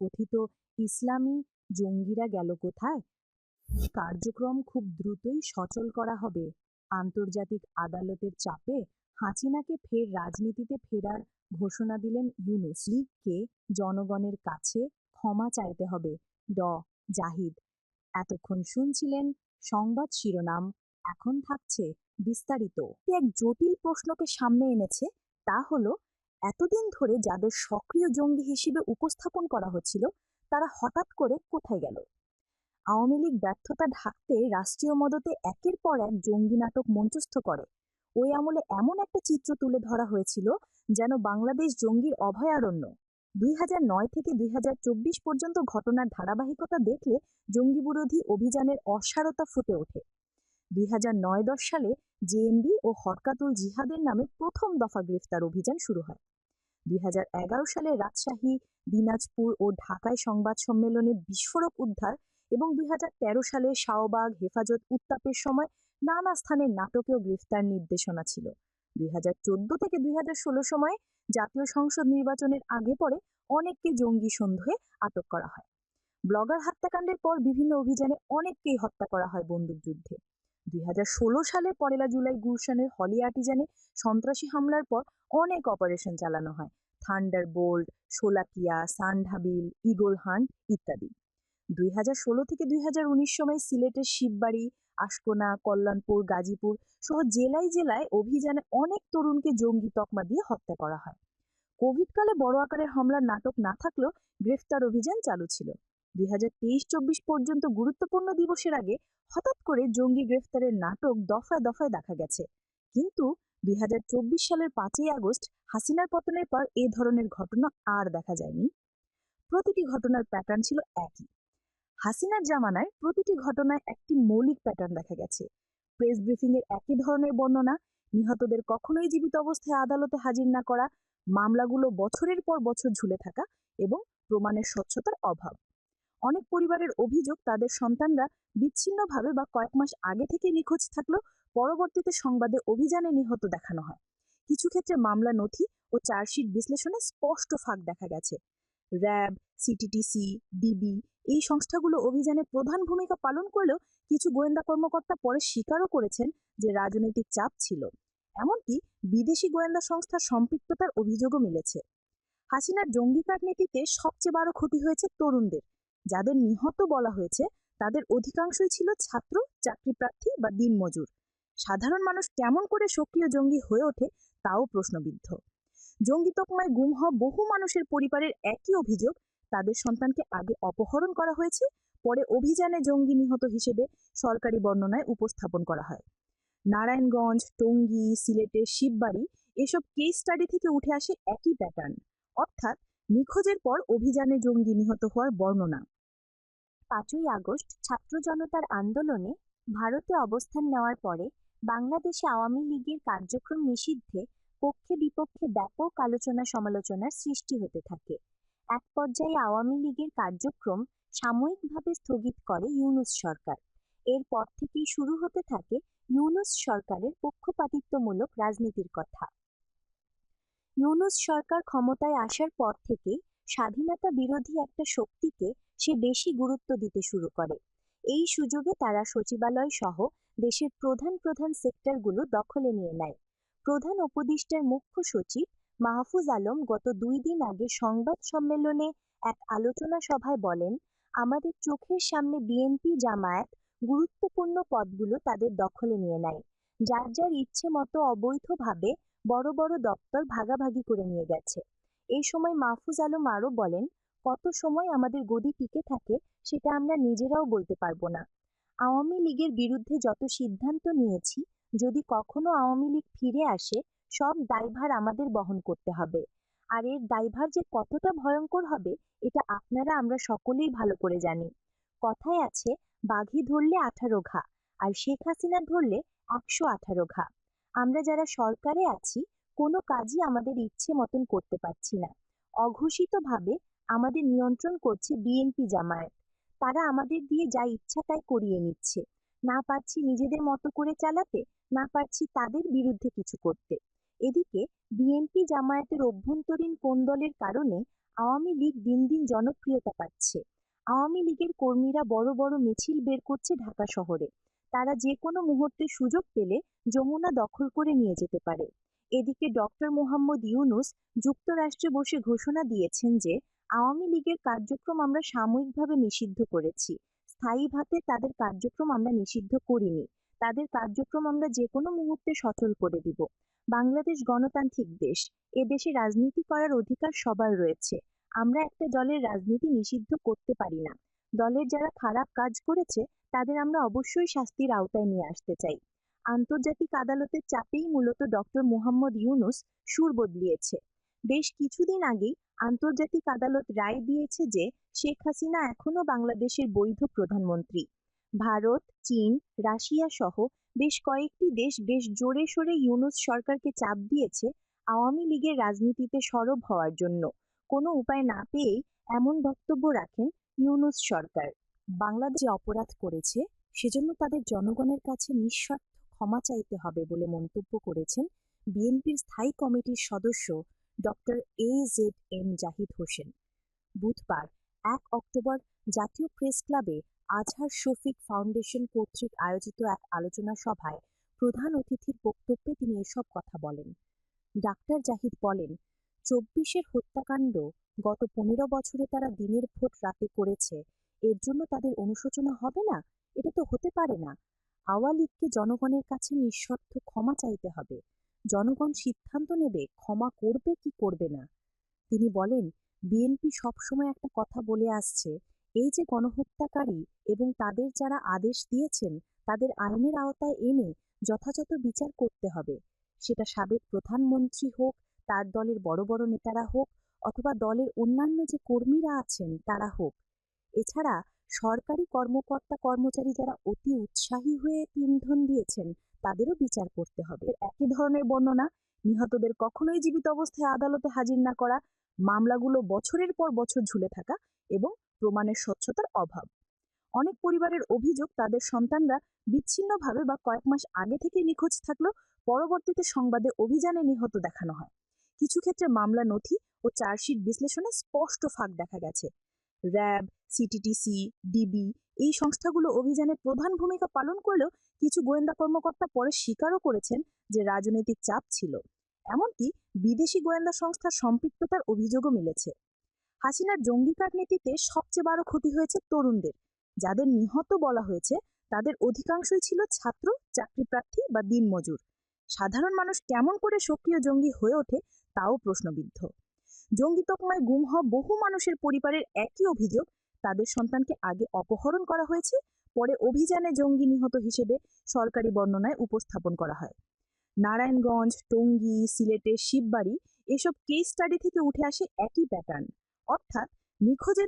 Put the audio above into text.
কথিত ইসলামী জঙ্গিরা গেল কোথায়? কার্যক্রম খুব দ্রুতই সচল করা হবে। আন্তর্জাতিক আদালতের চাপে হাসিনাকে ফের রাজনীতিতে ফেরার ঘোষণা দিলেন ইউনুস। লীগকে জনগণের কাছে ক্ষমা চাইতে হবে। ড. জাহিদ এতক্ষণ শুনছিলেন সংবাদ শিরোনাম। এখন থাকছে বিস্তারিত। এক জটিল প্রশ্নকে সামনে এনেছে, তা হলো এতদিন ধরে যাদের সক্রিয় জঙ্গি হিসেবে উপস্থাপন করা হচ্ছিল, তারা হঠাৎ করে কোথায় গেল? আওয়ামী লীগ ব্যর্থতা ঢাকতে রাষ্ট্রীয় মদতে একের পর এক জঙ্গি নাটক মঞ্চস্থ করে। ওই আমলে এমন একটা চিত্র তুলে ধরা হয়েছিল যেন বাংলাদেশ জঙ্গির অভয়ারণ্য। দুই নয় থেকে দুই হাজার চব্বিশ পর্যন্ত ঘটনার ধারাবাহিকতা দেখলে জঙ্গি বিরোধী অভিযানের অসারতা ফুটে ওঠে। দুই নয় দশ সালে জেএমবি ও হরকাতুল জিহাদের নামে প্রথম দফা গ্রেফতার অভিযান শুরু হয়। দুই হাজার এগারো সালে রাজশাহী, দিনাজপুর ও ঢাকায় সংবাদ সম্মেলনে বিস্ফোরক উদ্ধার এবং দুই হাজার তেরো সালে শাহবাগ, হেফাজত, উত্তাপের সময় নানা স্থানে নাটকীয় গ্রেফতার নির্দেশনা ছিল। দুই হাজার চোদ্দ থেকে দুই হাজার ষোলো সময়ে জাতীয় সংসদ নির্বাচনের আগে পরে অনেককে জঙ্গি সন্দেহে আটক করা হয়। ব্লগার হত্যাকাণ্ডের পর বিভিন্ন অভিযানে অনেককেই হত্যা করা হয় বন্দুকযুদ্ধে। দুই সালে পরেলা জুলাই গুলশানের হলি আর্টিজানে সন্ত্রাসী হামলার পর অনেক অপারেশন চালানো হয়। থান্ডার বোল্ট সোলাকিয়া সানঢাবিল ইগল হান্ট ইত্যাদি। দুই হাজার ষোলো থেকে দুই হাজার উনিশ সময় সিলেটের শিববাড়ি, আশকোনা, কল্যাণপুর, গাজীপুর সহ জেলায় জেলায় অভিযানে অনেক তরুণকে জঙ্গি তকমা দিয়ে হত্যা করা হয়। কোভিডকালে বড় আকারের হামলার নাটক না থাকলেও গ্রেফতার অভিযান চালু ছিল। দুই তেইশ চব্বিশ পর্যন্ত গুরুত্বপূর্ণ দিবসের আগে হঠাৎ করে জঙ্গি গ্রেফতারের নাটক দফায় দফায় দেখা গেছে। কিন্তু দুই হাজার চব্বিশ সালের পাঁচই আগস্ট হাসিনার পতনের পর এ ধরনের ঘটনা আর দেখা যায়নি। প্রতিটি ঘটনার প্যাটার্ন ছিল একই। হাসিনার জামানায় প্রতিটি ঘটনায় একটি মৌলিক প্যাটার্ন দেখা গেছে। প্রেস ব্রিফিং এর একই ধরনের বর্ণনা, নিহতদের কখনোই জীবিত অবস্থায় আদালতে হাজির না করা, মামলাগুলো বছরের পর বছর ঝুলে থাকা এবং প্রমাণের স্বচ্ছতার অভাব। অনেক পরিবারের অভিযোগ তাদের সন্তানরা বিচ্ছিন্নভাবে বা কয়েক মাস আগে থেকে নিখোঁজ থাকলেও পরবর্তীতে সংবাদে অভিযানে নিহত দেখানো হয়। কিছু ক্ষেত্রে মামলা নথি ও চার্জশিট বিশ্লেষণে স্পষ্ট ফাঁক দেখা গেছে। র্যাব সিটিটিসি ডিবি এই সংস্থাগুলো অভিযানে প্রধান ভূমিকা পালন করলেও কিছু গোয়েন্দা কর্মকর্তা পরে স্বীকারও করেছেন যে রাজনৈতিক চাপ ছিল। এমনকি বিদেশি গোয়েন্দা সংস্থার সম্পৃক্ততার অভিযোগও মিলেছে। হাসিনার জঙ্গি নীতিতে সবচেয়ে বড় ক্ষতি হয়েছে তরুণদের। যাদের নিহত বলা হয়েছে, তাদের অধিকাংশই ছিল ছাত্র চাকরিপ্রার্থী বা দিনমজুর সাধারণ মানুষ কেমন করে সক্রিয় জঙ্গি হয়ে ওঠে, তাও প্রশ্নবিদ্ধ। জঙ্গি তকমায় গুম হওয়া বহু মানুষের পরিবারের একই অভিযোগ, তাদের সন্তানকে আগে অপহরণ করা হয়েছে, পরে অভিযানে জঙ্গি নিহত হিসেবে সরকারি বর্ণনায় উপস্থাপন করা হয়। নারায়ণগঞ্জ, টঙ্গী সিলেটের শিববাড়ি এসব কেস স্টাডি থেকে উঠে আসে একই প্যাটার্ন অর্থাৎ নিখোঁজের পর অভিযানে জঙ্গি নিহত হওয়ার বর্ণনা। পাঁচই আগস্ট ছাত্র জনতার আন্দোলনে ভারতে অবস্থান নেওয়ার পরে বাংলাদেশে আওয়ামী লীগের কার্যক্রম নিষিদ্ধে পক্ষে বিপক্ষে ব্যাপক আলোচনা সমালোচনার সৃষ্টি হতে থাকে। এক পর্যায়ে আওয়ামী লীগের কার্যক্রম সাময়িকভাবে স্থগিত করে ইউনুস সরকার। এরপর থেকেই শুরু হতে থাকে ইউনুস সরকারের পক্ষপাতিত্বমূলক রাজনীতির কথা। ইউনুস সরকার ক্ষমতায় আসার পর থেকেই স্বাধীনতা বিরোধী একটা শক্তিকে সে বেশি গুরুত্ব দিতে শুরু করে। এই সুযোগে তারা সচিবালয় সহ দেশের প্রধান প্রধান সেক্টরগুলো দখলে নিয়ে নেয়। প্রধান উপদেষ্টার মুখ্য সচিব মাহফুজ আলম গত দুই দিন আগে সংবাদ সম্মেলনে এক আলোচনা সভায় বলেন, আমাদের চোখের সামনে বিএনপি জামায়াত গুরুত্বপূর্ণ পদগুলো তাদের দখলে নিয়ে নেয়, যার যার ইচ্ছে মতো অবৈধভাবে বড় বড় দপ্তর ভাগাভাগি করে নিয়ে গেছে। এই সময় মাহফুজ আলম আরও বলেন কত সময় আমাদের গদি টিকে থাকে সেটা আমরা নিজেরাও বলতে পারব না। আওয়ামী লীগের বিরুদ্ধে যত সিদ্ধান্ত নিয়েছি, যদি কখনো আওয়ামী লীগ ফিরে আসে, সব দায়ভার আমাদের বহন করতে হবে। আর এর দায়ভার যে কতটা ভয়ঙ্কর হবে, এটা আপনারা আমরা সকলেই ভালো করে জানি। কথায় আছে, বাঘি ধরলে আঠারো ঘা, আর শেখ হাসিনা ধরলে একশো আঠারো ঘা। আমরা যারা সরকারে আছি, কোনো কাজই আমাদের ইচ্ছে মতন করতে পারছি না। অঘোষিতভাবে আমাদের নিয়ন্ত্রণ করছে বিএনপি জামায়াত। তারা আমাদের দিয়ে যা ইচ্ছা তাই করিয়ে নিচ্ছে। না পারছি নিজেদের মতো করে চালাতে, না পারছি তাদের বিরুদ্ধে কিছু করতে। এদিকে বিএনপি জামায়াতের অভ্যন্তরীণ কোন্দলের কারণে আওয়ামী লীগ দিন দিন জনপ্রিয়তা পাচ্ছে? আওয়ামী লীগের কর্মীরা বড় বড় মিছিল বের করছে ঢাকা শহরে। তারা যে কোনো মুহূর্তে সুযোগ পেলে যমুনা দখল করে নিয়ে যেতে পারে। এদিকে ডক্টর মোহাম্মদ ইউনুস যুক্তরাষ্ট্রে বসে ঘোষণা দিয়েছেন যে আওয়ামী লীগের কার্যক্রম আমরা সাময়িকভাবে নিষিদ্ধ করেছি। স্থায়ীভাবে তাদের কার্যক্রম আমরা নিষিদ্ধ করিনি। তাদের কার্যক্রম আমরা যে কোনো মুহূর্তে সচল করে দিব। বাংলাদেশ গণতান্ত্রিক দেশ, এ দেশে রাজনীতি করার অধিকার সবার রয়েছে। আমরা একটা দলের রাজনীতি নিষিদ্ধ করতে পারি না। দলের যারা খারাপ কাজ করেছে, তাদের আমরা অবশ্যই শাস্তির আওতায় নিয়ে আসতে চাই। আন্তর্জাতিক আদালতের চাপেই মূলত ডক্টর মোহাম্মদ ইউনুস সুর বদলিয়েছে। বেশ কিছুদিন আগেই আন্তর্জাতিক আদালত রায় দিয়েছে যে শেখ হাসিনা এখনও বাংলাদেশের বৈধ প্রধানমন্ত্রী। ভারত, চীন, রাশিয়া সহ বেশ কয়েকটি দেশ বেশ জোরে সোরে ইউনুস সরকারকে চাপ দিয়েছে আওয়ামী লীগের রাজনীতিতে সরব হওয়ার জন্য। কোনো উপায় না পেয়েই এমন বক্তব্য রাখেন ইউনুস সরকার। বাংলাদেশ অপরাধ করেছে, সেজন্য তাদের জনগণের কাছে নিঃস্বার্থ ক্ষমা চাইতে হবে বলে মন্তব্য করেছেন বিএনপির স্থায়ী কমিটির সদস্য doctor A Z M Zahid Hossain. বুধবার, এক অক্টোবর, জাতীয় প্রেস ক্লাবে আজহার শফিক ফাউন্ডেশন কর্তৃক আয়োজিত এক আলোচনা সভায় প্রধান অতিথির বক্তব্যে তিনি এসব কথা বলেন। ডাক্তার জাহিদ বলেন, চব্বিশের হত্যাকাণ্ড গত পনেরো বছরে তারা দিনের ভোট রাতে করেছে, এর জন্য তাদের অনুশোচনা হবে না? এটা তো হতে পারে না। আওয়া লীগকে জনগণের কাছে নিঃশর্ত ক্ষমা চাইতে হবে। জনগণ সিদ্ধান্ত নেবে ক্ষমা করবে কি করবে না। তিনি বলেন, বিএনপি সবসময় একটা কথা বলে আসছে, এই যে গণহত্যাকারী এবং তাদের যারা আদেশ দিয়েছেন, তাদের আইনের আওতায় এনে যথাযথ বিচার করতে হবে। সেটা সাবেক প্রধানমন্ত্রী হোক, তার দলের বড় বড় নেতারা হোক, অথবা দলের অন্যান্য যে কর্মীরা আছেন, তারা হোক। এছাড়া সরকারি কর্মকর্তা কর্মচারী যারা অতি উৎসাহী হয়ে ইন্ধন দিয়েছেন তাদেরও বিচার করতে হবে। একই ধরনের বর্ণনা নিহতদের কখনোই জীবিত অবস্থায় আদালতে হাজির না করা, মামলাগুলো বছরের পর বছর ঝুলে থাকা এবং প্রমাণের স্বচ্ছতার অভাব। অনেক পরিবারের অভিযোগ, তাদের সন্তানরা বিচ্ছিন্নভাবে বা কয়েক মাস আগে থেকে নিখোঁজ থাকলেও পরবর্তীতে সংবাদে অভিযানে নিহত দেখানো হয়। কিছু ক্ষেত্রে মামলা নথি ও চার্জশিট বিশ্লেষণে স্পষ্ট ফাঁক দেখা গেছে। র্যাব, সিটিটিসি, ডিবি এই সংস্থাগুলো অভিযানে প্রধান ভূমিকা পালন করলেও কিছু গোয়েন্দা কর্মকর্তা পরে স্বীকারও করেছেন যে রাজনৈতিক চাপ ছিল। এমনকি বিদেশি গোয়েন্দা সংস্থার সম্পৃক্ততার অভিযোগও মিলেছে। হাসিনার জঙ্গি নীতিতে সবচেয়ে বড় ক্ষতি হয়েছে তরুণদের। যাদের নিহত বলা হয়েছে, তাদের অধিকাংশই ছিল ছাত্র চাকরিপ্রার্থী বা দিনমজুর। সাধারণ মানুষ কেমন করে সক্রিয় জঙ্গি হয়ে ওঠে, তাও প্রশ্নবিদ্ধ। জঙ্গি তকমায় গুম হওয়া বহু মানুষের পরিবারের একই অভিযোগ, তাদের সন্তানকে আগে অপহরণ করা হয়েছে পরে অভিযানে জঙ্গি নিহত হিসেবে সরকারি বর্ণনায় উপস্থাপন করা হয়। নারায়ণগঞ্জ, টঙ্গী, সিলেটের শিববাড়ি এসব কেস স্টাডি থেকে উঠে আসে একই প্যাটার্ন অর্থাৎ নিখোঁজের